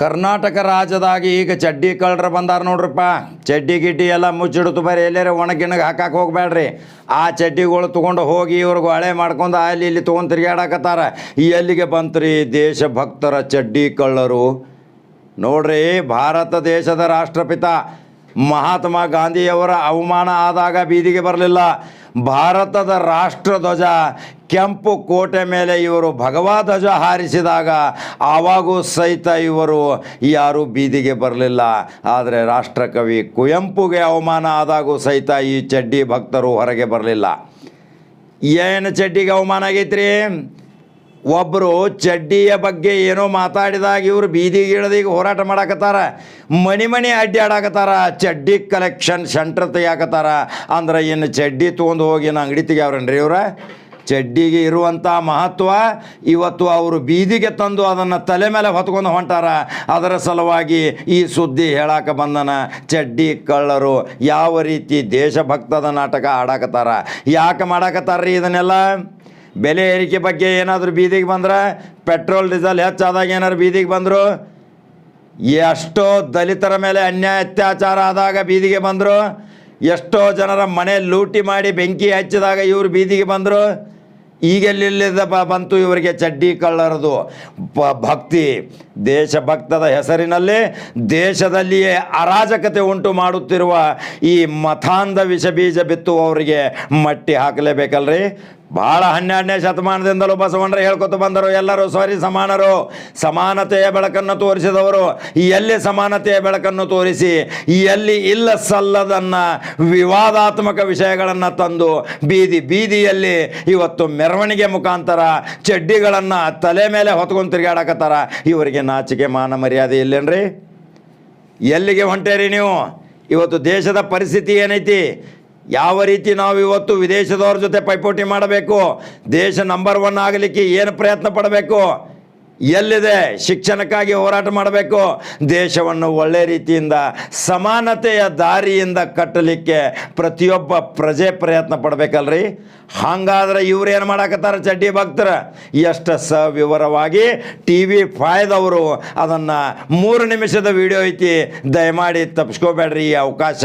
ಕರ್ನಾಟಕ ರಾಜ್ಯದಾಗ ಈಗ ಚಡ್ಡಿ ಕಳ್ಳರು ಬಂದಾರ ನೋಡ್ರಪ್ಪ. ಚಡ್ಡಿ ಗಿಡ್ಡಿ ಎಲ್ಲ ಮುಚ್ಚಿಡ್ತು ಬರೀ, ಎಲ್ಲಾರ ಒಣಗಿಣಗೆ ಹಾಕಕ್ಕೆ ಹೋಗ್ಬೇಡ್ರಿ ಆ ಚಡ್ಡಿಗಳು ತೊಗೊಂಡು ಹೋಗಿ ಇವ್ರಿಗೆ ಹಳೆ ಮಾಡ್ಕೊಂಡು ಅಲ್ಲಿ ಇಲ್ಲಿ ತೊಗೊಂಡು ತಿರುಗಾಡಕತ್ತಾರ ಈ ಎಲ್ಲಿಗೆ ಬಂತ್ರಿ ದೇಶಭಕ್ತರ ಚಡ್ಡಿ ಕಳ್ಳರು. ನೋಡ್ರಿ, ಭಾರತ ದೇಶದ ರಾಷ್ಟ್ರಪಿತ ಮಹಾತ್ಮ ಗಾಂಧಿಯವರ ಅವಮಾನ ಆದಾಗ ಬೀದಿಗೆ ಬರಲಿಲ್ಲ. ಭಾರತದ ರಾಷ್ಟ್ರಧ್ವಜ ಕೆಂಪು ಕೋಟೆ ಮೇಲೆ ಇವರು ಭಗವಾ ಧ್ವಜ ಹಾರಿಸಿದಾಗ ಆವಾಗೂ ಸಹಿತ ಇವರು ಯಾರೂ ಬೀದಿಗೆ ಬರಲಿಲ್ಲ. ಆದರೆ ರಾಷ್ಟ್ರಕವಿ ಕುವೆಂಪುಗೆ ಅವಮಾನ ಆದಾಗೂ ಸಹಿತ ಈ ಚಡ್ಡಿ ಭಕ್ತರು ಹೊರಗೆ ಬರಲಿಲ್ಲ. ಏನು ಚಡ್ಡಿಗೆ ಅವಮಾನ ಆಗೈತ್ರಿ? ಒಬ್ಬರು ಚಡ್ಡಿಯ ಬಗ್ಗೆ ಏನೋ ಮಾತಾಡಿದಾಗ ಇವರು ಬೀದಿಗೆ ಇಳಿದು ಈಗ ಹೋರಾಟ ಮಾಡಾಕತ್ತಾರ. ಮನಿ ಮನಿ ಅಡ್ಡಾಡಕತ್ತಾರ ಚಡ್ಡಿ ಕಲೆಕ್ಷನ್ ಸೆಂಟ್ರ್ ತೆಗಿಯಾಕತ್ತಾರ ಅಂದ್ರೆ ಇನ್ನು ಚಡ್ಡಿ ತೊಗೊಂಡು ಹೋಗಿ ನಾ ಅಂಗಡಿ ತೆಗಿಯವ್ರನ್ರಿ ಇವ್ರ? ಚಡ್ಡಿಗೆ ಇರುವಂಥ ಮಹತ್ವ ಇವತ್ತು ಅವರು ಬೀದಿಗೆ ತಂದು ಅದನ್ನು ತಲೆ ಮೇಲೆ ಹೊತ್ಕೊಂಡು ಹೊಂಟಾರ. ಅದರ ಸಲುವಾಗಿ ಈ ಸುದ್ದಿ ಹೇಳಾಕ ಬಂದನ. ಚಡ್ಡಿ ಕಳ್ಳರು ಯಾವ ರೀತಿ ದೇಶಭಕ್ತದ ನಾಟಕ ಆಡಾಕತ್ತಾರ. ಯಾಕೆ ಮಾಡಾಕತ್ತಾರ್ರಿ ಇದನ್ನೆಲ್ಲ? ಬೆಲೆ ಏರಿಕೆ ಬಗ್ಗೆ ಏನಾದರೂ ಬೀದಿಗೆ ಬಂದ್ರೆ? ಪೆಟ್ರೋಲ್, ಡೀಸೆಲ್ ಹೆಚ್ಚಾದಾಗ ಏನಾದ್ರು ಬೀದಿಗೆ ಬಂದರು? ಎಷ್ಟೋ ದಲಿತರ ಮೇಲೆ ಅನ್ಯಾಯ, ಅತ್ಯಾಚಾರ ಆದಾಗ ಬೀದಿಗೆ ಬಂದರು? ಎಷ್ಟೋ ಜನರ ಮನೆ ಲೂಟಿ ಮಾಡಿ ಬೆಂಕಿ ಹಚ್ಚಿದಾಗ ಇವರು ಬೀದಿಗೆ ಬಂದರು? ಈಗೆಲ್ಲಿಲ್ಲದ ಬಂತು ಇವರಿಗೆ ಚಡ್ಡಿ ಕಳ್ಳರದು. ಭಕ್ತಿ. ದೇಶಭಕ್ತದ ಹೆಸರಿನಲ್ಲಿ ದೇಶದಲ್ಲಿಯೇ ಅರಾಜಕತೆ ಉಂಟು ಮಾಡುತ್ತಿರುವ ಈ ಮಥಾಂಧ ವಿಷ ಬೀಜ ಬಿತ್ತುವವರಿಗೆ ಮಟ್ಟಿ ಹಾಕಲೇಬೇಕಲ್ರಿ? ಭಾಳ ಹನ್ನೆರಡನೇ ಶತಮಾನದಿಂದಲೂ ಬಸವಣ್ಣರು ಹೇಳ್ಕೊತ ಬಂದರು, ಎಲ್ಲರೂ ಸರಿ ಸಮಾನರು. ಸಮಾನತೆಯ ಬೆಳಕನ್ನು ತೋರಿಸಿದವರು, ಎಲ್ಲಿ ಸಮಾನತೆಯ ಬೆಳಕನ್ನು ತೋರಿಸಿ, ಎಲ್ಲಿ ಇಲ್ಲ ಸಲ್ಲದನ್ನು ವಿವಾದಾತ್ಮಕ ವಿಷಯಗಳನ್ನು ತಂದು ಬೀದಿ ಬೀದಿಯಲ್ಲಿ ಇವತ್ತು ಮೆರವಣಿಗೆ ಮುಖಾಂತರ ಚಡ್ಡಿಗಳನ್ನು ತಲೆ ಮೇಲೆ ಹೊತ್ಕೊಂಡು ತಿರುಗಾಡಕತ್ತಾರ. ಇವರಿಗೆ ನಾಚಿಕೆ ಮಾನ ಮರ್ಯಾದೆ ಇಲ್ಲೇನ್ರಿ? ಎಲ್ಲಿಗೆ ಹೊಂಟೇರಿ ನೀವು? ಇವತ್ತು ದೇಶದ ಪರಿಸ್ಥಿತಿ ಏನೈತಿ? ಯಾವ ರೀತಿ ನಾವು ಇವತ್ತು ವಿದೇಶದವ್ರ ಜೊತೆ ಪೈಪೋಟಿ ಮಾಡಬೇಕು? ದೇಶ ನಂಬರ್ ಒನ್ ಆಗಲಿಕ್ಕೆ ಏನು ಪ್ರಯತ್ನ ಪಡಬೇಕು? ಎಲ್ಲಿದೆ ಶಿಕ್ಷಣಕ್ಕಾಗಿ ಹೋರಾಟ ಮಾಡಬೇಕು? ದೇಶವನ್ನು ಒಳ್ಳೆ ರೀತಿಯಿಂದ, ಸಮಾನತೆಯ ದಾರಿಯಿಂದ ಕಟ್ಟಲಿಕ್ಕೆ ಪ್ರತಿಯೊಬ್ಬ ಪ್ರಜೆ ಪ್ರಯತ್ನ ಪಡಬೇಕಲ್ರಿ? ಹಾಗಾದ್ರೆ ಇವ್ರು ಏನು ಮಾಡಾಕತ್ತಾರ ಚಡ್ಡಿ ಭಕ್ತರ? ಎಷ್ಟು ಸವಿವರವಾಗಿ ಟಿ ವಿ ಫಾಯ್ದವರು ಅದನ್ನು ಮೂರು ನಿಮಿಷದ ವಿಡಿಯೋ ಐತಿ, ದಯಮಾಡಿ ತಪ್ಪಿಸ್ಕೋಬೇಡ್ರಿ ಈ ಅವಕಾಶ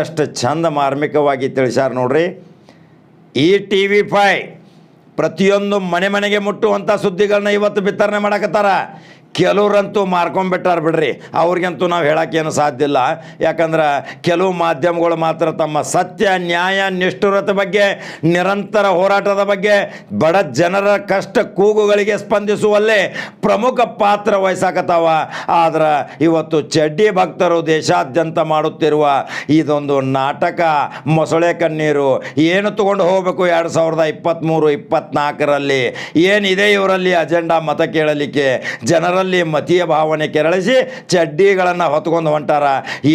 ಎಷ್ಟು ಚಂದ ಮಾರ್ಮಿಕವಾಗಿ ತಿಳಿಸ್ಯಾರ ನೋಡ್ರಿ. ಈ ಟಿ ವಿ ಫೈ ಪ್ರತಿಯೊಂದು ಮನೆ ಮನೆಗೆ ಮುಟ್ಟುವಂಥ ಸುದ್ದಿಗಳನ್ನ ಇವತ್ತು ಬಿತ್ತರಣೆ ಮಾಡಕತ್ತಾರ. ಕೆಲವ್ರಂತೂ ಮಾರ್ಕೊಂಡ್ಬಿಟ್ಟಾರ ಬಿಡ್ರಿ. ಅವ್ರಿಗಂತೂ ನಾವು ಹೇಳೋಕ್ಕೇನು ಸಾಧ್ಯ ಇಲ್ಲ. ಯಾಕಂದ್ರೆ ಕೆಲವು ಮಾಧ್ಯಮಗಳು ಮಾತ್ರ ತಮ್ಮ ಸತ್ಯ, ನ್ಯಾಯ, ನಿಷ್ಠುರತೆ ಬಗ್ಗೆ, ನಿರಂತರ ಹೋರಾಟದ ಬಗ್ಗೆ ಬಡ ಜನರ ಕಷ್ಟ ಕೂಗುಗಳಿಗೆ ಸ್ಪಂದಿಸುವಲ್ಲೇ ಪ್ರಮುಖ ಪಾತ್ರ ವಹಿಸಾಕತ್ತಾವ. ಆದ್ರೆ ಇವತ್ತು ಚಡ್ಡಿ ಭಕ್ತರು ದೇಶಾದ್ಯಂತ ಮಾಡುತ್ತಿರುವ ಇದೊಂದು ನಾಟಕ, ಮೊಸಳೆ ಕಣ್ಣೀರು. ಏನು ತಗೊಂಡು ಹೋಗಬೇಕು ಎರಡು ಸಾವಿರದ ಇಪ್ಪತ್ತ್ಮೂರು ಇಪ್ಪತ್ತ್ನಾಲ್ಕರಲ್ಲಿ ಏನಿದೆ ಇವರಲ್ಲಿ ಅಜೆಂಡಾ ಮತ ಕೇಳಲಿಕ್ಕೆ? ಜನರಲ್ಲಿ ಮತೀಯ ಭಾವನೆ ಕೆರಳಿಸಿ ಚಡ್ಡಿಗಳನ್ನು ಹೊತ್ಕೊಂಡು ಹೊಂಟಾರ.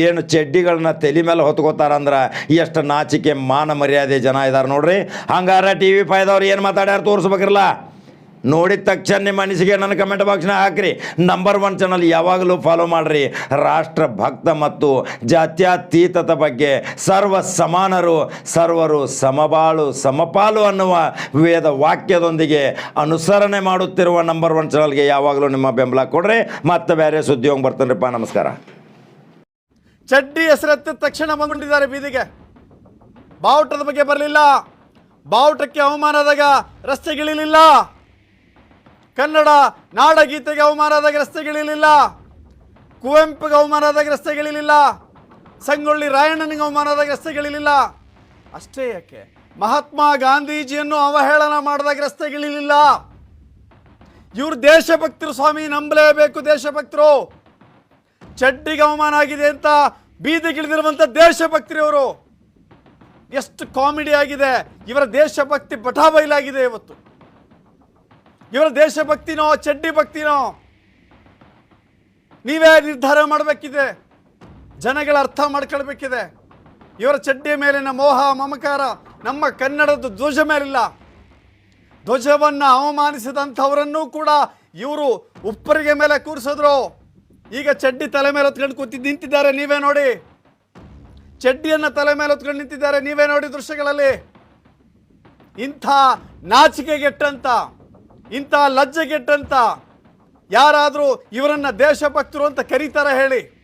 ಏನು ಚಡ್ಡಿಗಳನ್ನ ತಲೆ ಮೇಲೆ ಹೊತ್ಕೋತಾರಂದ್ರೆ ಎಷ್ಟು ನಾಚಿಕೆ ಮಾನ ಮರ್ಯಾದೆ ಜನ ಇದ್ದಾರೆ ನೋಡ್ರಿ. ಹಂಗಾರ ಟಿ ವಿ ಫೈದವ್ರು ಏನು ಮಾತಾಡ್ಯಾರ ತೋರಿಸ್ಬೇಕಿರಲ್ಲ ನೋಡಿದ ತಕ್ಷಣ ನಿಮ್ಮ ಅನಿಸಿಕೆ ನನ್ನ ಕಮೆಂಟ್ ಬಾಕ್ಸ್ನ ಹಾಕ್ರಿ. ನಂಬರ್ ಒನ್ ಚಾನಲ್ ಯಾವಾಗಲೂ ಫಾಲೋ ಮಾಡಿರಿ. ರಾಷ್ಟ್ರ ಭಕ್ತ ಮತ್ತು ಜಾತ್ಯತೀತದ ಬಗ್ಗೆ ಸರ್ವ ಸಮಾನರು, ಸರ್ವರು ಸಮಬಾಳು, ಸಮಪಾಲು ಅನ್ನುವ ವೇದ ವಾಕ್ಯದೊಂದಿಗೆ ಅನುಸರಣೆ ಮಾಡುತ್ತಿರುವ ನಂಬರ್ ಒನ್ ಚಾನಲ್ಗೆ ಯಾವಾಗಲೂ ನಿಮ್ಮ ಬೆಂಬಲ ಕೊಡ್ರಿ. ಮತ್ತೆ ಬೇರೆ ಸುದ್ದಿ ಹೋಗಿ ಬರ್ತಾನ್ರಿಪ್ಪ, ನಮಸ್ಕಾರ. ಚಡ್ಡಿ ಹೆಸರತ್ತ ತಕ್ಷಣ ಬಂದ್ಬಿಟ್ಟಿದ್ದಾರೆ ಬೀದಿಗೆ. ಬಾವುಟದ ಬಗ್ಗೆ ಬರಲಿಲ್ಲ. ಬಾವುಟಕ್ಕೆ ಅವಮಾನದಾಗ ರಸ್ತೆಗಿಳಿಲಿಲ್ಲ ಕನ್ನಡ ನಾಡಗೀತೆಗೆ ಅವಮಾನದ ರಸ್ತೆಗಿಳಿಲಿಲ್ಲ ಕುವೆಂಪುಗೆ ಅವಮಾನದ ರಸ್ತೆಗಿಳಿಲಿಲ್ಲ ಸಂಗೊಳ್ಳಿ ರಾಯಣ್ಣನಿಗೆ ಅವಮಾನದ ರಸ್ತೆಗಿಳಿಲಿಲ್ಲ ಅಷ್ಟೇ ಯಾಕೆ? ಮಹಾತ್ಮ ಗಾಂಧೀಜಿಯನ್ನು ಅವಹೇಳನ ಮಾಡಿದಾಗ ರಸ್ತೆಗಿಳಿಲಿಲ್ಲ ಇವರು ದೇಶಭಕ್ತರು ಸ್ವಾಮಿ ನಂಬಲೇಬೇಕು ದೇಶಭಕ್ತರು. ಚಡ್ಡಿಗೆ ಅವಮಾನ ಆಗಿದೆ ಅಂತ ಬೀದಿಗಿಳಿದಿರುವಂಥ ದೇಶಭಕ್ತರು ಇವರು. ಎಷ್ಟು ಕಾಮಿಡಿ ಆಗಿದೆ. ಇವರ ದೇಶಭಕ್ತಿ ಬಟಾಬೈಲಾಗಿದೆ ಇವತ್ತು. ಇವರ ದೇಶಭಕ್ತಿನೋ, ಚಡ್ಡಿ ಭಕ್ತಿನೋ, ನೀವೇ ನಿರ್ಧಾರ ಮಾಡಬೇಕಿದೆ. ಜನಗಳ ಅರ್ಥ ಮಾಡ್ಕೊಳ್ಬೇಕಿದೆ. ಇವರ ಚಡ್ಡಿಯ ಮೇಲಿನ ಮೋಹ, ಮಮಕಾರ ನಮ್ಮ ಕನ್ನಡದ ಧ್ವಜ ಮೇಲಿಲ್ಲ. ಧ್ವಜವನ್ನು ಅವಮಾನಿಸಿದಂಥವರನ್ನೂ ಕೂಡ ಇವರು ಉಪ್ಪರಿಗೆ ಮೇಲೆ ಕೂರಿಸಿದ್ರು. ಈಗ ಚಡ್ಡಿ ತಲೆ ಮೇಲೆ ಹೊತ್ಕೊಂಡು ಕೂತಿ ನಿಂತಿದ್ದಾರೆ ನೀವೇ ನೋಡಿ. ಚಡ್ಡಿಯನ್ನು ತಲೆ ಮೇಲೆ ಹೊತ್ಕೊಂಡು ನಿಂತಿದ್ದಾರೆ ನೀವೇ ನೋಡಿ ದೃಶ್ಯಗಳಲ್ಲಿ. ಇಂಥ ನಾಚಿಕೆಗೆಟ್ಟಂತ ಇಂಥ ಲಜ್ಜೆಗೆಟ್ಟಂತ ಯಾರಾದರೂ ಇವರನ್ನ ದೇಶಭಕ್ತರು ಅಂತ ಕರೀತಾರ ಹೇಳಿ.